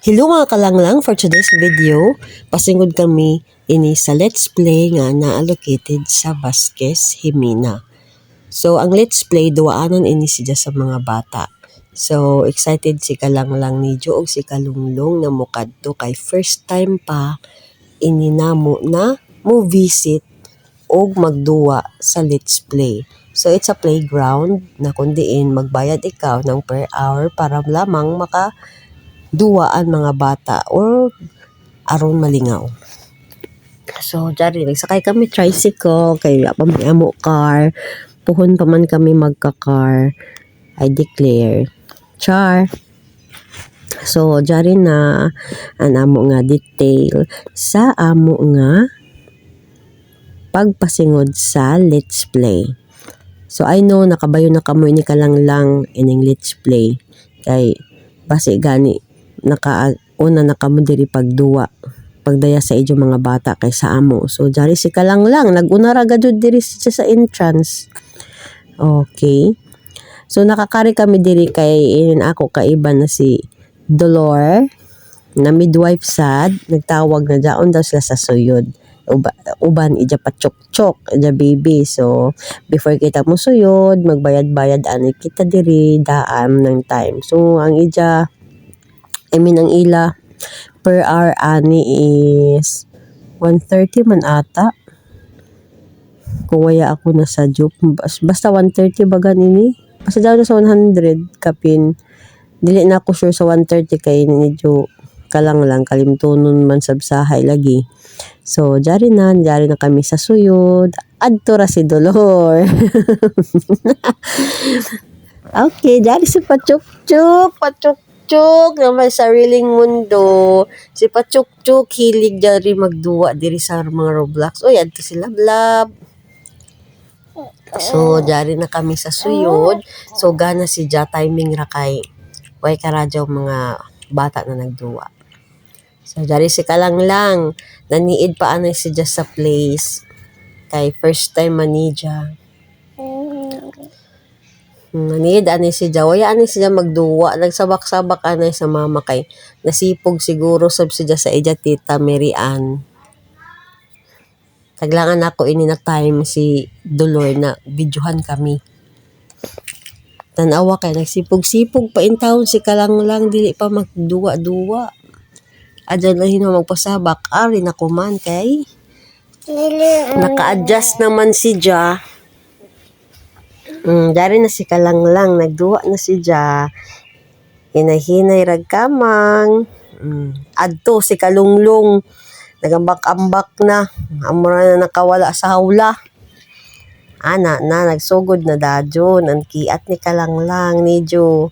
Hello mga kalanglang for today's video. Pasingod kami ini sa Let's Play nga na-allocated sa Vasquez Jimena. So ang Let's Play duwaanan ini siya sa mga bata. So excited si kalanglang ni Jo og si kalunglong na mukadto kay first time pa ini namo na mo visit og magduwa sa Let's Play. So it's a playground na kundiin magbayad ikaw ng per hour para lamang maka duwaan mga bata or aron malingaw. So, dyan nagsakay kami tricycle, kay pa may amo car, puhon pa man kami magka-car, I declare. Char. So, dyan na ang amo nga detail sa amo nga pagpasingod sa Let's Play. So, I know, nakabayo na kamo ni kalanglang ining Let's Play. Kay, basi gani, naka una nakamo diri pagduwa pagdaya sa ijo mga bata kay sa amo. So jari si kalang lang naguna ra gad diri siya sa entrance. Okay. So nakakari kami diri kay in ako kaiba na si Dolor na midwife sad nagtawag na daon daw sila sa suyod. Uba, uban ija pa chok-chok ija baby. So before kita mo suyod magbayad-bayad ani kita diri daan ng time. So ang ija I mean, ang ila per hour ani is 130 man ata. Kung waya ako na sa job. Basta 130 baga nini. Basta daw na sa 100 kapin. Dili na ako sure sa 130 kay medyo kalang lang kalimtunon man sabsahay lagi. So, jari na, jari na kami sa suyod. Adto ra si Dolor. okay, jari si Pachuk-chuk. Pachuk-chuk na may sariling mundo. Si Pachuk-chuk hilig jari magduwa diri sa mga Roblox. Oy, adto si Lablab. So, jari na kami sa suyod. So, gana si Ja timing ra kay way karadyaw mga bata na nagduwa. So, jari si Kalang lang. Naniid pa anay si Ja sa place. Kay first time manija. Nanid ani si Ja. Waya ani si Ja magduwa. Nagsabak-sabak anay sa mama kay nasipog siguro sab si Ja sa ija tita Mary Ann. Taglangan ako ini na time si Dolor na videohan kami. Tanawa kay nagsipog-sipog pa in town si Kalang lang dili pa magduwa-duwa. Adyan lang hino magpasabak. Ari na kuman kay naka-adjust naman si Ja. Mm, dari na si Kalang lang. Nagduwa na si Ja. Hinahinay ragkamang. Mm, adto si Kalunglong. Nagambak-ambak na. Amura na nakawala sa hawla. Ana na, nagsugod na dadyon. Ang kiat ni Kalang lang ni Jo.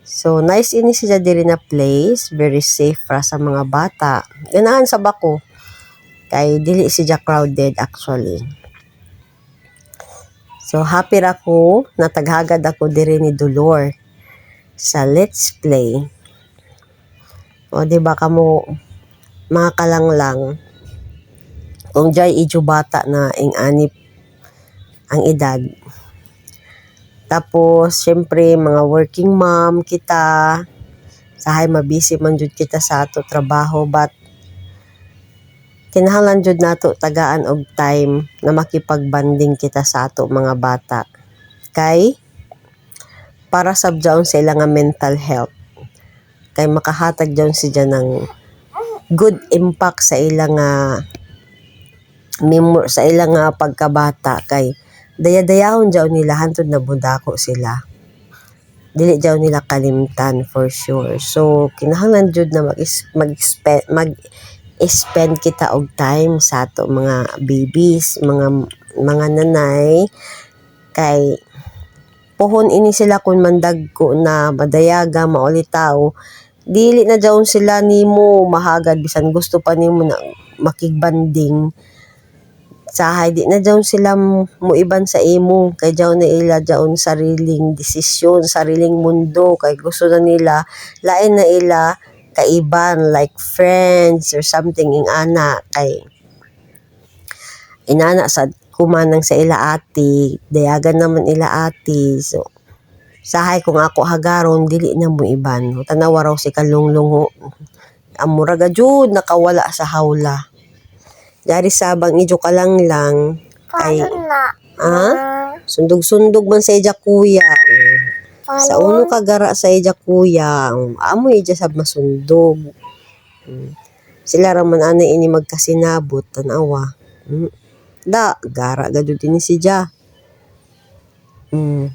So, nice ini siya diri na place. Very safe para sa mga bata. Ganahan sa bako. Kay dili siya crowded actually. So, happy ra ko na taghagad ako diri ni Dolor sa Let's Play. O, di ba kamo mga kalanglang kung jay ijo bata na ing anip ang edad. Tapos, syempre, mga working mom kita, sahay mabisi man jud kita sa ato trabaho, but kinahanglan jud nato tagaan og time na makipagbanding kita sa ato mga bata. Kay, para sabjaon sa ilang nga mental health. Kay makahatag jaon siya ng good impact sa ilang nga memor sa ilang nga pagkabata kay daya-dayahon jaw nila hantod na budako sila dili jaw nila kalimtan for sure so kinahanglan jud na mag mag spend kita og time sa ato mga babies mga mga nanay. Kay puhon ini sila kun mandag ko na madayaga maulitaw dili na jaon sila nimo mahagad. Bisan gusto pa nimo na makigbanding. Sahay di na jaon sila mo iban sa imo. Kay jaon na ila jaon sariling desisyon sariling mundo. Kay gusto na nila lain na ila kaiban like friends or something ing ana kay inana sa kumanang sa ila ati dayagan naman ila ati. So sahay kung ako hagaron dili na mo iban. Tanawa raw si kalunglungo. Amura ga jud nakawala sa hawla. Dari sabang idyo ka lang lang ay ah? Sundog-sundog man sa ija kuya sa uno ka gara sa ija kuya. Amo ija sab masundog Mm. sila ra man ana ini magkasinabot tanawa. Mm. da gara gadud ini si Ja mm.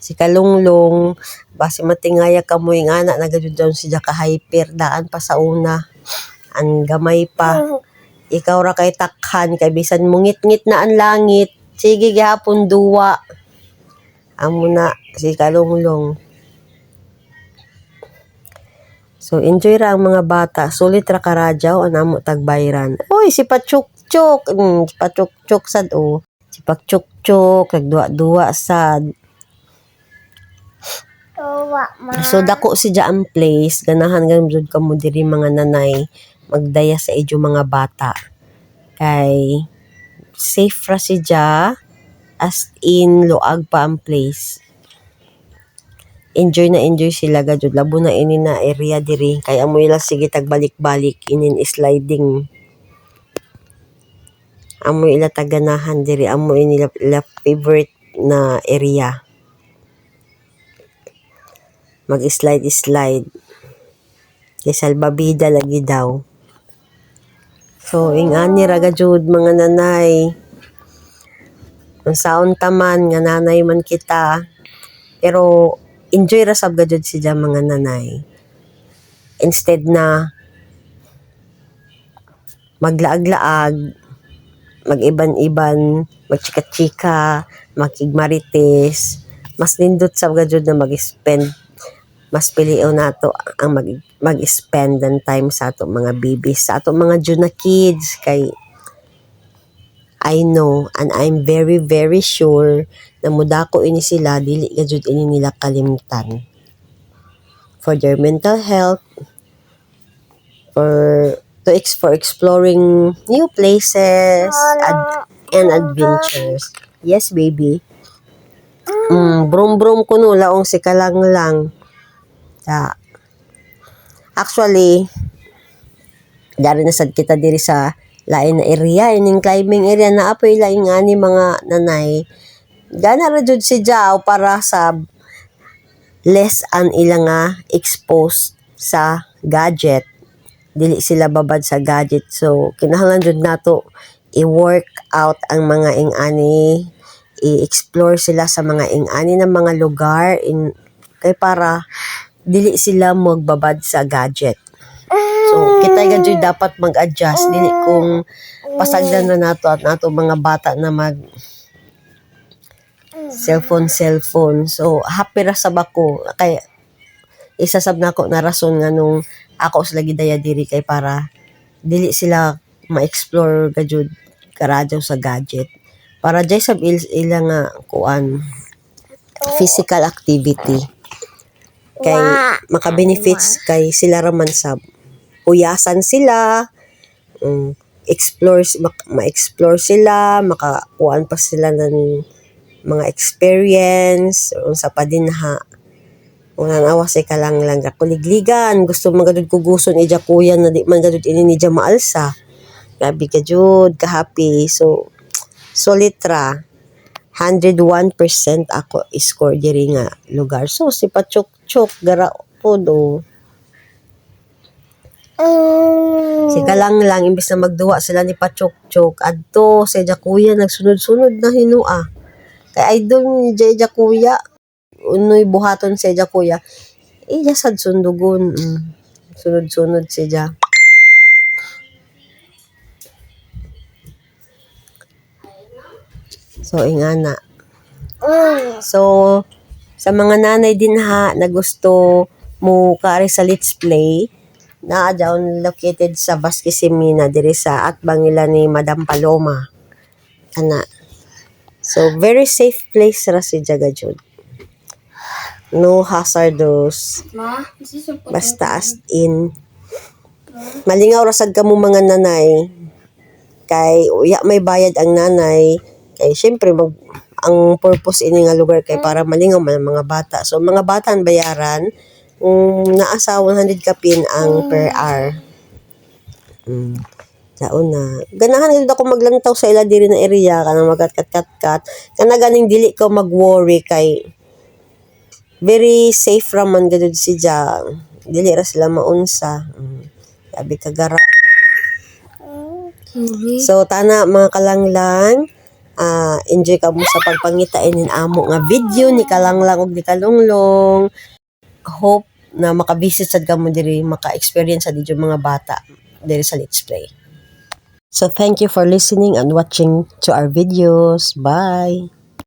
si Kalunglong basi matingaya ka mo yung anak na gadud daw si Ja ka hyper daan pa sa una. Ang gamay pa. Ikaw ra kay takhan kay bisan mungit-ngit na ang langit. Sige gihapon duwa amo na si Kalunglong So, enjoy ra ang mga bata. Sulit ra karadyaw, anamo tagbayran. Uy, si Pachuk-chuk. Mm, si Pachuk-chuk sad, oh. Si Pachuk-chuk, nagduwa-duwa sad. So, dako si Jaan Place. Ganahan ganun jud ka mo diri mga nanay. Magdaya sa idyo mga bata. Kay, safe ra si Ja. As in, luag pa ang place. Enjoy na enjoy sila gadyo. Labo na ini na area diri. Kay amoy lang sige tagbalik-balik inin sliding. Amoy ila taganahan diri. Amoy nila ila favorite na area. Mag slide. Kay salbabida lagi daw. So ingani ra jud mga nanay ang saon taman nga nanay man kita pero enjoy ra sab gadud si ja mga nanay. Instead na maglaag-laag, mag-iban-iban, magchika-chika, makigmarites, mas nindot sab gadud na mag-spend mas piliw nato ang mag mag-spend ng time sa ato mga babies, sa ato mga jud na kids kay I know and I'm very very sure na mudako ini sila dili gajud ini nila kalimtan. For their mental health for to ex for exploring new places ad- and adventures. yes baby. Mm, brum brum kuno laong si kalang lang ta. Actually dari na sad kita diri sa lain na area ining climbing area. Na apoy laing ani mga nanay. Gana ra jud si Jao para sa less an ila nga exposed sa gadget. Dili sila babad sa gadget. So kinahanglan jud nato i-work out ang mga ing-ani. I-explore sila sa mga ing-ani ng mga lugar in kay para dili sila magbabad sa gadget So, kita nga dyan dapat mag-adjust. Dili kung pasagdan na nato at nato mga bata na mag cellphone, cellphone. So, happy ra sab ako. Kay, isa sab na ako na rason nga nung ako sa lagi daya diri kay para dili sila ma-explore gajud karadyaw sa gadget. Para jay sab il, ila nga kuan physical activity kay maka-benefits kay sila raman sab uyasan sila um, explore ma-explore sila makakuan pa sila ng mga experience. Unsa pa din ha Unang awas ay kalang lang kuligligan gusto magadud ko guson ija kuya na di man gadud ini ni maalsa. Grabe ka jud ka happy so solitra 101% ako score diri nga lugar. So si Pachok Chok gara po do Si Kalang lang, imbis na magduwa sila ni Pachok-chok, adto sa Eja Kuya, nagsunod-sunod na hinua. Kay idol ni Eja Kuya, unoy buhaton sa Eja Kuya, iya sad sundugon. Mm. Sunod-sunod si Eja. So, ingana. So, sa mga nanay din ha, na gusto mo kari sa Let's Play, na down located sa Basquisimina diri sa atbang nila ni Madam Paloma. Ana so very safe place ra si Jagajud no hazardous. Basta as in. Malingaw ra sad kamo mga nanay. Kay uya may bayad ang nanay. Kay syempre mag ang purpose ini nga lugar kay para malingaw man mga bata. So mga bata ang bayaran kung naasa 100 kapin ang per hour. Mm. Sa una, ganahan gid ako maglantaw sa ila diri na area kana magat-kat-kat-kat. Kana ganing dili ko mag-worry kay very safe raman gud si Ja. Dili ra sila maunsa. Mm. Sabi kagara. So tana mga kalanglang, ah enjoy ka mo sa pagpangita inin amo nga video ni kalanglang ug ni kalunglong. Hope na makabisit sad ka diri maka-experience sa dito mga bata diri sa Let's Play. So thank you for listening and watching to our videos. Bye.